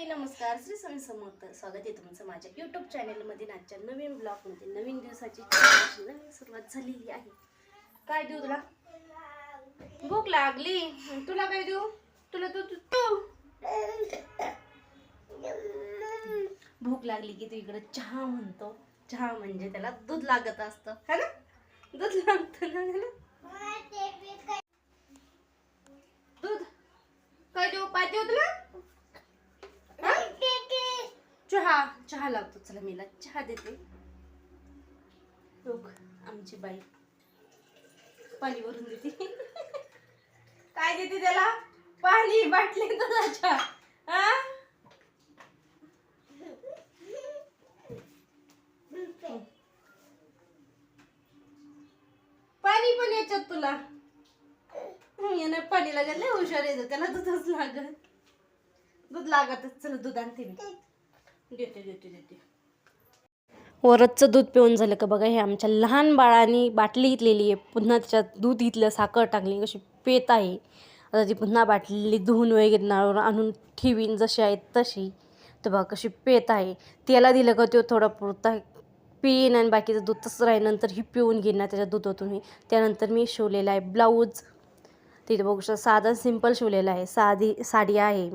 हाय नमस्कार. श्री स्वामी समर्थ. स्वागत आहे तुमचं माझ्या यूट्यूब चॅनलमध्ये आजच्या नवीन ब्लॉगमध्ये नवीन दिवसाची नवीन सुरुवात झालेली आहे. काय देऊ तुला? भूक लागली. तुला काय देऊ? तुला तू तू भूक लागली की तू इकडं चहा म्हणतो. चहा म्हणजे त्याला दूध लागत असतं. है ना? दूध लागतं ना दूध. काय देऊ? पाय देऊ तुला चहा चहा लावतो. चला मीला चहा देते. लोक आमची बाई. पाणी भरून देते. काय देते त्याला? पाणी बाटली दुधाच्या. हा? पाणी पण याच्यात तुला. याने पाणी लागत लय हुशार येतं त्याला दूधच लागत. दूध लागतच. चला दूध आणते मी. देते देते देते. वरचं दूध पिऊन झालं का बघा हे आमच्या लहान बाळाने बाटली घेतलेली आहे. पुन्हा त्याच्यात दूध इथलं साखर टाकली कशी पेत आहे. आता ती पुन्हा बाटली धुवून वगैरे नाळून आणून ठेवीन जशी आहे तशी. तर बघा कशी पेत आहे. त्याला दिलं का तो थोडा पुरता पिईन आणि बाकीचं दूध तसं राहील नंतर ही पिऊन घेईन त्याच्या दुधातून. त्यानंतर मी शिवलेला आहे ब्लाऊज. तिथे बघू शकता. साधं सिंपल शिवलेला आहे. साधी साडी आहे.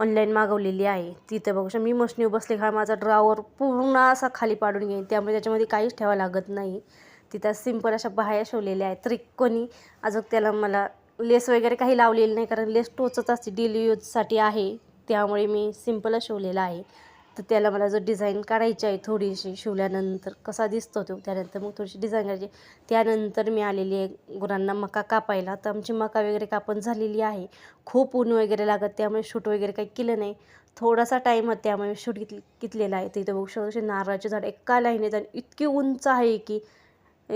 ऑनलाईन मागवलेली आहे. तिथे बघू शकता. मी मशनी बसले का माझा ड्रावर पूर्ण असा खाली पाडून घेईन. त्यामुळे त्याच्यामध्ये काहीच ठेवावं लागत नाही. तिथं सिंपल अशा बाह्या शिवलेल्या आहेत. त्रिकोणी अजून त्याला मला लेस वगैरे काही लावलेली नाही कारण लेस टोचत असते डेली यूजसाठी आहे. त्यामुळे मी सिंपलच शिवलेला आहे. तर त्याला मला जो डिझाईन काढायची आहे थोडीशी शिवल्यानंतर कसा दिसतो तो त्यानंतर मग थोडीशी डिझाईन करायची. त्यानंतर मी आलेली आहे गुरांना मका कापायला. तर आमची मका वगैरे कापून झालेली आहे. खूप ऊन वगैरे लागत त्यामुळे शूट वगैरे काही केलं नाही. थोडासा टाईम होता त्यामुळे शूट घेत घेतलेला आहे. तिथं बघू शकतो असे नारळाचे झाड एका लाईनीत आणि इतकी उंच आहे की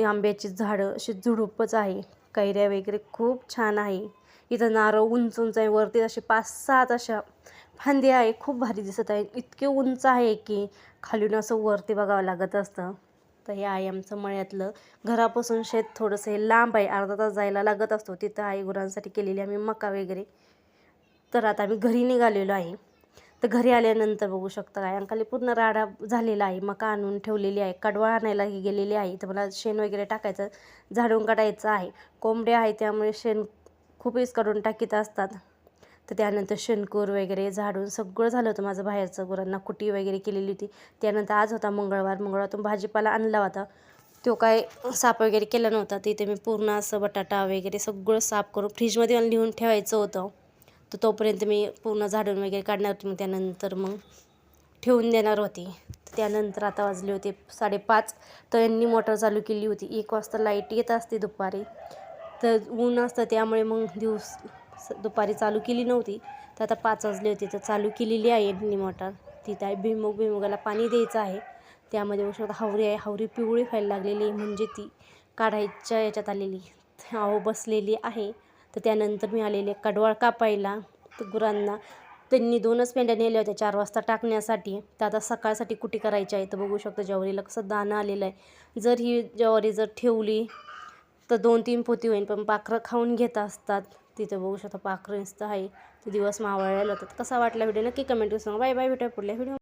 आंब्याची झाडं अशी झुडूपच आहे. कैऱ्या वगैरे खूप छान आहे. इथं नारळ उंच उंच आहे. वरती असे पाच सात अशा फांदी आहे खूप भारी दिसत आहे. इतके उंच आहे की खालून असं वरती बघावं लागत असतं. तर हे आहे आमचं मळ्यातलं. घरापासून शेत थोडंसं हे लांब आहे. अर्धा तास जायला लागत असतो. तिथं आई गुरांसाठी केलेली आम्ही मका वगैरे. तर आता आम्ही घरी निघालेलो आहे. तर घरी आल्यानंतर बघू शकता काय? अंकाली पूर्ण राडा झालेला आहे. मका आणून ठेवलेली आहे. कडवा आणायला गेलेली आहे. तर मला शेण वगैरे टाकायचं झाडून काढायचं आहे. कोंबड्या आहे त्यामुळे शेण खूपच काढून टाकीत असतात. तर त्यानंतर शेणकूर वगैरे झाडून सगळं झालं होतं माझं बाहेरचं. गुरांना कुटी वगैरे केलेली होती. त्यानंतर आज होता मंगळवार. मंगळवारतून भाजीपाला आणला होता. तो काय साफ वगैरे केला नव्हता. तिथे मी पूर्ण असं बटाटा वगैरे सगळं साफ करून फ्रीजमध्ये मला लिहून ठेवायचं होतं. तर तोपर्यंत मी पूर्ण झाडून वगैरे काढणार होती. मग त्यानंतर मग ठेवून देणार होती. त्यानंतर आता वाजले होते साडेपाच. तर यांनी मोटर चालू केली होती. एक वाजता लाइट येत असते दुपारी. तर ऊन असतं त्यामुळे मग दिवस दुपारी चालू केली नव्हती. तर आता पाच वाजले होते तर चालू केलेली आहे यांनी मोटार. तिथं आहे भुईमुग भुईमुगाला पाणी द्यायचं आहे. त्यामध्ये बघू शकता हावरी आहे. हावरी पिवळी व्हायला लागलेली आहे म्हणजे ती काढायच्या याच्यात आलेली. आहो बसलेली आहे. तर त्यानंतर मी आलेले कडवाळ कापायला. तर गुरांना त्यांनी दोनच पेंड्या नेल्या होत्या चार वाजता टाकण्यासाठी. तर आता सकाळसाठी कुटी करायची आहे? तर बघू शकतो ज्वारीला कसं दाणं आलेलं आहे. जर ही ज्वारी जर ठेवली तर दोन तीन पोती होईल पण पाखरं खाऊन घेत असतात. तिथं बघू शकता पाखरं नुसतं आहे. ते दिवस मावळायला होतात कसा वाटला व्हिडिओ? नक्की कमेंट करून सांगा. बाय बाय भेटूया पुढल्या व्हिडिओ